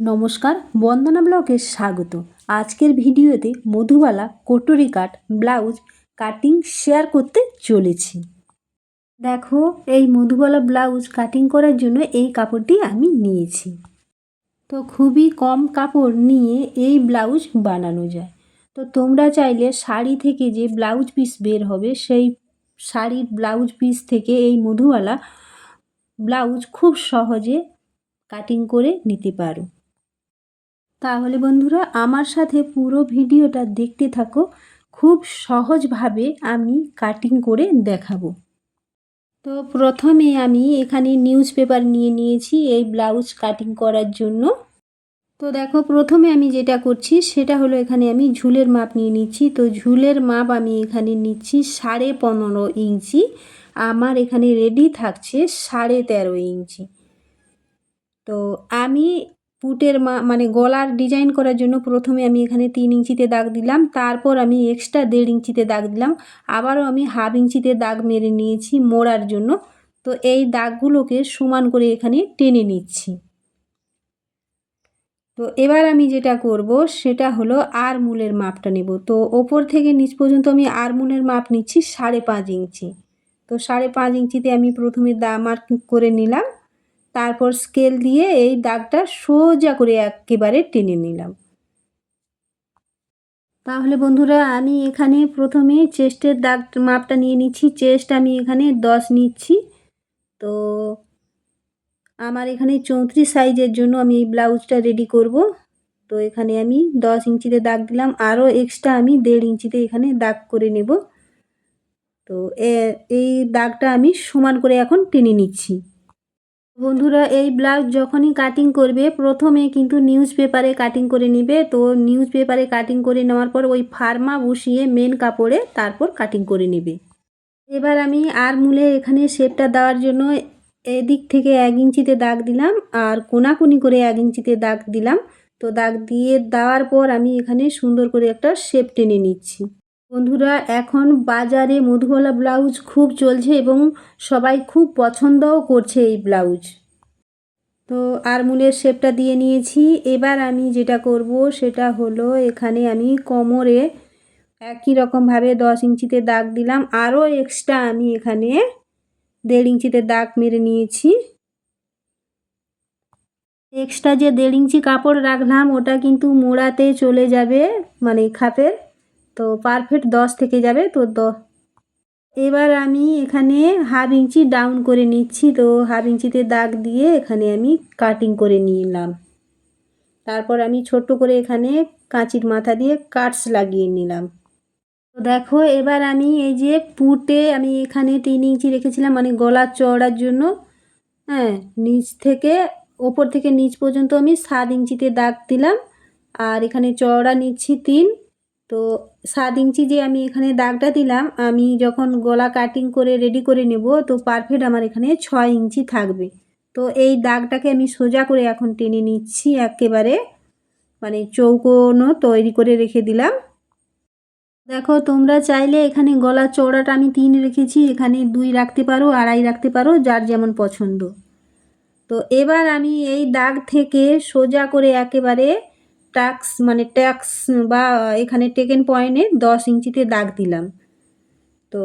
নমস্কার, বন্দনা ব্লগে স্বাগত। আজকের ভিডিওতে Madhubala katori cut blouse cutting share করতে চলেছি। দেখো, এই মধুবালা ব্লাউজ কাটিং করার জন্য এই কাপড়টি আমি নিয়েছি। তো খুবই কম কাপড় নিয়ে এই ব্লাউজ বানানো যায়। তো তোমরা চাইলে শাড়ি থেকে যে ব্লাউজ পিস বের হবে, সেই শাড়ির ব্লাউজ পিস থেকে এই মধুবালা ব্লাউজ খুব সহজে কাটিং করে নিতে পারো। তাহলে বন্ধুরা আমার সাথে পুরো ভিডিওটা দেখতে থাকো। খুব সহজভাবে আমি কাটিং করে দেখাবো। তো প্রথমে আমি এখানে নিউজ পেপার নিয়ে নিয়েছি এই ব্লাউজ কাটিং করার জন্য। তো দেখো প্রথমে আমি যেটা করছি সেটা হলো এখানে আমি ঝুলের মাপ নিয়ে নিচ্ছি। তো ঝুলের মাপ আমি এখানে নিচ্ছি সাড়ে পনেরো ইঞ্চি। আমার এখানে রেডি থাকছে সাড়ে তেরো ইঞ্চি। তো আমি পুটের মানে গলার ডিজাইন করার জন্য প্রথমে আমি এখানে তিন ইঞ্চিতে দাগ দিলাম, তারপর আমি এক্সট্রা দেড় ইঞ্চিতে দাগ দিলাম, আবারও আমি হাফ ইঞ্চিতে দাগ মেরে নিয়েছি মোড়ার জন্য। তো এই দাগগুলোকে সমান করে এখানে টেনে নিচ্ছি। তো এবার আমি যেটা করব, সেটা হলো আর মূলের মাপটা নেব। তো ওপর থেকে নিচ পর্যন্ত আমি আর মূলের মাপ নিচ্ছি সাড়ে পাঁচ ইঞ্চি। তো সাড়ে পাঁচ ইঞ্চিতে আমি প্রথমে দা মার্ক করে নিলাম। তারপর স্কেল দিয়ে এই দাগটা সোজা করে একেবারে টেনে নিলাম। তাহলে বন্ধুরা, আমি এখানে প্রথমে চেস্টের দাগ মাপটা নিয়ে নিচ্ছি। চেস্ট আমি এখানে দশ নিচ্ছি। তো আমার এখানে চৌত্রিশ সাইজের জন্য আমি এই ব্লাউজটা রেডি করব। তো এখানে আমি দশ ইঞ্চিতে দাগ দিলাম। আরও এক্সট্রা আমি দেড় ইঞ্চিতে এখানে দাগ করে নেব। তো এই দাগটা আমি সমান করে এখন টেনে নিচ্ছি। বন্ধুরা, এই ব্লাউজ যখনই কাটিং করবে, প্রথমে কিন্তু নিউজ পেপারে কাটিং করে নিবে। তো নিউজ পেপারে কাটিং করে নেওয়ার পর ওই ফার্মা বসিয়ে মেন কাপড়ে তারপর কাটিং করে নেবে। এবার আমি আর মূলে এখানে শেপটা দেওয়ার জন্য এদিক থেকে এক ইঞ্চিতে দাগ দিলাম আর কোনাকুনি করে এক ইঞ্চিতে দাগ দিলাম। তো দাগ দিয়ে দেওয়ার পর আমি এখানে সুন্দর করে একটা শেপ টেনে নিচ্ছি। বন্ধুরা, এখন বাজারে মধুবালা ব্লাউজ খুব চলছে এবং সবাই খুব পছন্দও করছে এই ব্লাউজ। তো আরমুলের শেপটা দিয়ে নিয়েছি। এবার আমি যেটা করব, সেটা হলো এখানে আমি কোমরে একই রকমভাবে দশ ইঞ্চিতে দাগ দিলাম। আরও এক্সট্রা আমি এখানে দেড় ইঞ্চিতে দাগ মেরে নিয়েছি। এক্সট্রা যে দেড় ইঞ্চি কাপড় রাখলাম, ওটা কিন্তু মোড়াতে চলে যাবে মানে খাপের। তো পারফেক্ট দশ থেকে যাবে তো দ। এবার আমি এখানে হাফ ইঞ্চি ডাউন করে নিচ্ছি, তো হাফ ইঞ্চিতে দাগ দিয়ে এখানে আমি কাটিং করে নিলাম। তারপর আমি ছোট্ট করে এখানে কাঁচির মাথা দিয়ে কাটস লাগিয়ে নিলাম। তো দেখো, এবার আমি এই যে পুটে আমি এখানে তিন ইঞ্চি রেখেছিলাম মানে গলার চওড়ার জন্য। হ্যাঁ নিচ থেকে, ওপর থেকে নিচ পর্যন্ত আমি সাত ইঞ্চিতে দাগ দিলাম। আর এখানে চওড়া নিচ্ছি তিন। তো সাত ইঞ্চি যে আমি এখানে দাগটা দিলাম, আমি যখন গলা কাটিং করে রেডি করে নেব, তো পারফেক্ট আমার এখানে ছয় ইঞ্চি থাকবে। তো এই দাগটাকে আমি সোজা করে এখন টেনে নিচ্ছি, একেবারে মানে চৌকোনো তৈরি করে রেখে দিলাম। দেখো, তোমরা চাইলে এখানে গলার চৌড়াটা আমি তিন রেখেছি, এখানে দুই রাখতে পারো, আড়াই রাখতে পারো, যার যেমন পছন্দ। তো এবার আমি এই দাগ থেকে সোজা করে একেবারে টাক্স মানে ট্যাক্স বা এখানে টেকেন পয়েন্টে দশ ইঞ্চিতে দাগ দিলাম। তো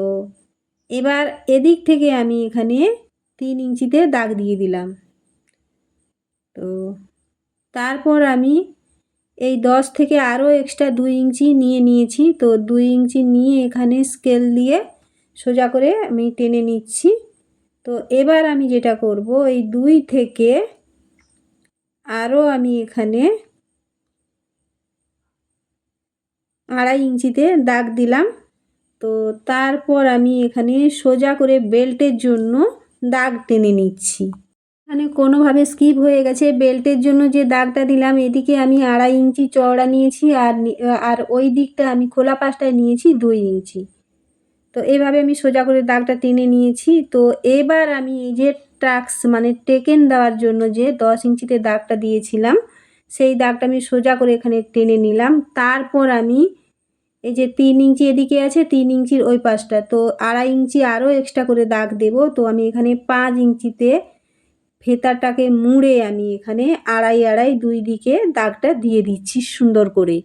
এবার এদিক থেকে আমি এখানে তিন ইঞ্চিতে দাগ দিয়ে দিলাম। তো তারপর আমি এই দশ থেকে আরও এক্সট্রা দুই ইঞ্চি নিয়ে নিয়েছি। তো দুই ইঞ্চি নিয়ে এখানে স্কেল দিয়ে সোজা করে আমি টেনে নিচ্ছি। তো এবার আমি যেটা করব, এই দুই থেকে আরও আমি এখানে আড়াই ইঞ্চিতে দাগ দিলাম। তো তারপর আমি এখানে সোজা করে বেল্টের জন্য দাগ টেনে নিচ্ছি। এখানে কোনোভাবে স্কিপ হয়ে গেছে। বেল্টের জন্য যে দাগটা দিলাম, এদিকে আমি আড়াই ইঞ্চি চওড়া নিয়েছি আর আর ওই দিকটা আমি খোলা পাশটায় নিয়েছি দুই ইঞ্চি। তো এভাবে আমি সোজা করে দাগটা টেনে নিয়েছি। তো এবার আমি এই যে ট্রাক্স মানে টেকেন দেওয়ার জন্য যে দশ ইঞ্চিতে দাগটা দিয়েছিলাম, সেই দাগটা আমি সোজা করে এখানে টেনে নিলাম। তারপর আমি এই যে তিন ইঞ্চি এদিকে আছে, তিন ইঞ্চির ওই পাশটা। তো আড়াই ইঞ্চি আরও এক্সট্রা করে দাগ দেব। তো আমি এখানে পাঁচ ইঞ্চিতে ফেতাটাকে মুড়ে আমি এখানে আড়াই আড়াই দুই দিকে দাগটা দিয়ে দিচ্ছি সুন্দর করে।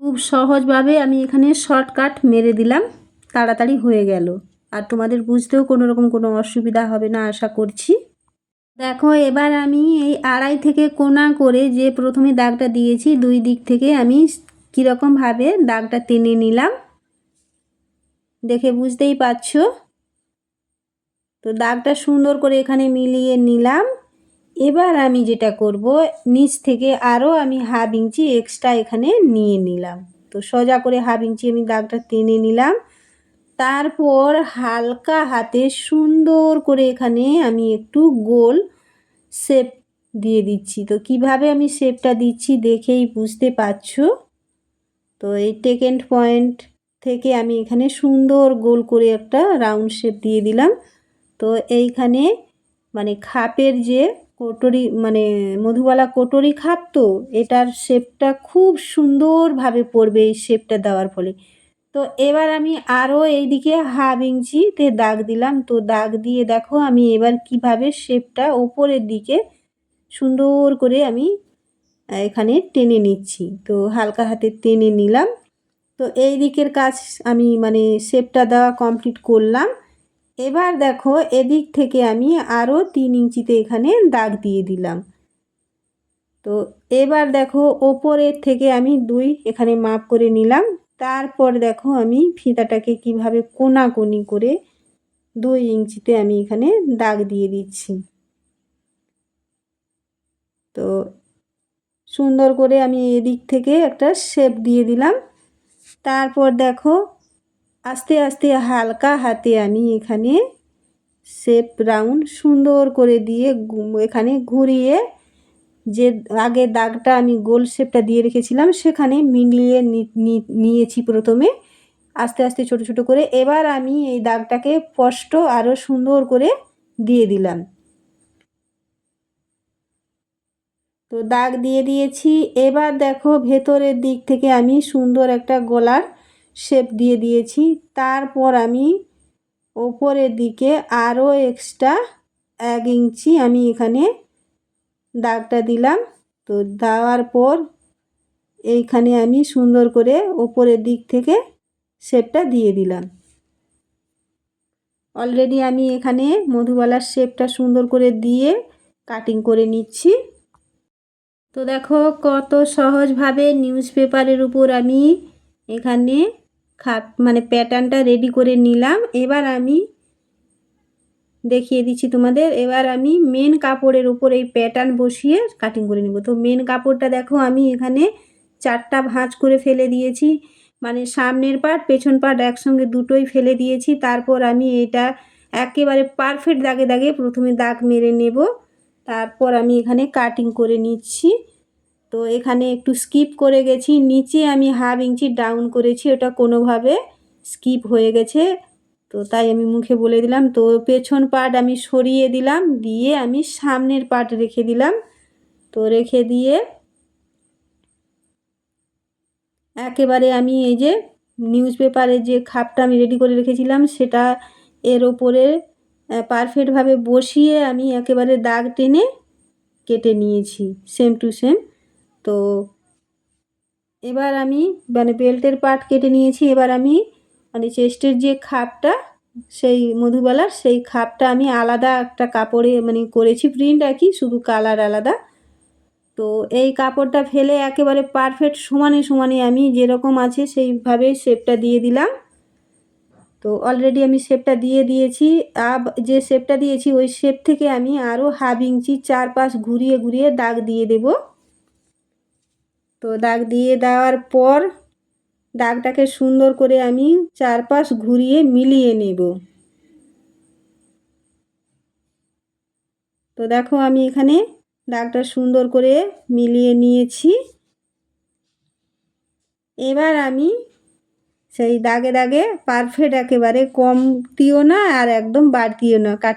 খুব সহজভাবে আমি এখানে শর্টকাট মেরে দিলাম। তাড়াতাড়ি হয়ে গেল। আর তোমাদের বুঝতেও কোনো রকম কোনো অসুবিধা হবে না, আশা করছি। দেখো, এবার আমি এই আড়াই থেকে কোনা করে যে প্রথমে দাগটা দিয়েছি, দুই দিক থেকে আমি কীরকমভাবে দাগটা টেনে নিলাম? দেখে বুঝতেই পারছ? তো দাগটা সুন্দর করে এখানে মিলিয়ে নিলাম। এবার আমি যেটা করব, নিচ থেকে আরও আমি হাফ ইঞ্চি এক্সট্রা এখানে নিয়ে নিলাম। তো সোজা করে হাফ ইঞ্চি আমি দাগটা টেনে নিলাম। তারপর হালকা হাতে সুন্দর করে এখানে আমি একটু গোল শেপ দিয়ে দিচ্ছি। তো কীভাবে আমি শেপটা দিচ্ছি দেখেই বুঝতে পারছ? তো এই টেকেন্ড পয়েন্ট থেকে আমি এখানে সুন্দর গোল করে একটা রাউন্ড শেপ দিয়ে দিলাম। তো এইখানে মানে খাপের যে কোটরি মানে মধুবালা কোটরি খাপ তো, এটার শেপটা খুব সুন্দরভাবে পড়বে এই শেপটা দেওয়ার ফলে। তো এবার আমি আরও এইদিকে হাফ ইঞ্চিতে দাগ দিলাম। তো দাগ দিয়ে দেখো আমি এবার কীভাবে শেপটা ওপরের দিকে সুন্দর করে আমি এখানে টেনে নিচ্ছি। তো হালকা হাতে টেনে নিলাম। তো এই দিকের কাজ আমি মানে শেপটা দেওয়া কমপ্লিট করলাম। এবার দেখো, এদিক থেকে আমি আরও তিন ইঞ্চিতে এখানে দাগ দিয়ে দিলাম। তো এবার দেখো, ওপরের থেকে আমি দুই এখানে মাপ করে নিলাম। তারপর দেখো, আমি ফিতাটাকে কীভাবে কোনাকুনি করে দুই ইঞ্চিতে আমি এখানে দাগ দিয়ে দিচ্ছি। তো সুন্দর করে আমি এদিক থেকে একটা শেপ দিয়ে দিলাম। তারপর দেখো, আস্তে আস্তে হালকা হাতে আমি এখানে শেপ রাউন্ড সুন্দর করে দিয়ে এখানে ঘুরিয়ে যে আগে দাগটা আমি গোল শেপটা দিয়ে রেখেছিলাম, সেখানে মিলিয়ে নিয়েছি প্রথমে। আস্তে আস্তে ছোট ছোট করে এবার আমি এই দাগটাকে স্পষ্ট আরও সুন্দর করে দিয়ে দিলাম। তো দাগ দিয়ে দিয়েছি। এবার দেখো ভেতরের দিক থেকে আমি সুন্দর একটা গলার শেপ দিয়ে দিয়েছি। তারপর আমি ওপরের দিকে আরও এক্সট্রা এক ইঞ্চি আমি এখানে দাগটা দিলাম। তো দেওয়ার পর এইখানে আমি সুন্দর করে ওপরের দিক থেকে শেপটা দিয়ে দিলাম। অলরেডি আমি এখানে মধুবালার শেপটা সুন্দর করে দিয়ে কাটিং করে নিচ্ছি। তো দেখো কত সহজভাবে নিউজ পেপারের উপর আমি এখানে খাপ মানে প্যাটার্নটা রেডি করে নিলাম। এবার আমি দেখিয়ে দিচ্ছি তোমাদের। এবার আমি মেন কাপড়ের উপর এই প্যাটার্ন বসিয়ে কাটিং করে নেব। তো মেন কাপড়টা দেখো, আমি এখানে চারটা ভাঁজ করে ফেলে দিয়েছি। মানে সামনের পার্ট পেছন পার্ট একসঙ্গে দুটোই ফেলে দিয়েছি। তারপর আমি এটা একেবারে পারফেক্ট দাগে দাগে প্রথমে দাগ মেরে নেব। তারপর আমি এখানে কাটিং করে নিচ্ছি। তো এখানে একটু স্কিপ করে গেছি, নিচে আমি হাফ ইঞ্চি ডাউন করেছি, ওটা কোনোভাবে স্কিপ হয়ে গেছে। তো তাই আমি মুখে বলে দিলাম, তো পেছন পার্ট আমি সরিয়ে দিলাম, দিয়ে আমি সামনের পার্ট রেখে দিলাম। তো রেখে দিয়ে একেবারে আমি এই যে নিউজ পেপারে যে খাপটা আমি রেডি করে রেখেছিলাম, সেটা এর ওপরে পারফেক্টভাবে বসিয়ে আমি একেবারে দাগ টেনে কেটে নিয়েছি সেম টু সেম তো এবার আমি মানে বেল্টের পার্ট কেটে নিয়েছি, এবার আমি মানে চেস্টের যে খাপটা, সেই মধুবালার, সেই খাপটা আমি আলাদা একটা কাপড়ে মানে করেছি প্রিন্ট আর কি, শুধু কালার আলাদা। তো এই কাপড়টা ফেলে একেবারে পারফেক্ট সমানে সমানে আমি যেরকম আছে সেইভাবে শেপটা দিয়ে দিলাম। তো অলরেডি আমি শেপটা দিয়ে দিয়েছি। আব, যে শেপটা দিয়েছি, ওই শেপ থেকে আমি আরও হাফ ইঞ্চি চারপাশ ঘুরিয়ে ঘুরিয়ে দাগ দিয়ে দেব। তো দাগ দিয়ে দেওয়ার পর দাগটাকে সুন্দর করে আমি চারপাশ ঘুরিয়ে মিলিয়ে নেব। তো দেখো আমি এখানে দাগটা সুন্দর করে মিলিয়ে নিয়েছি। এবার আমি সেই দাগে দাগে পারফেক্ট একেবারে কমতিও না আর একদম বাড়তিও না। কাটি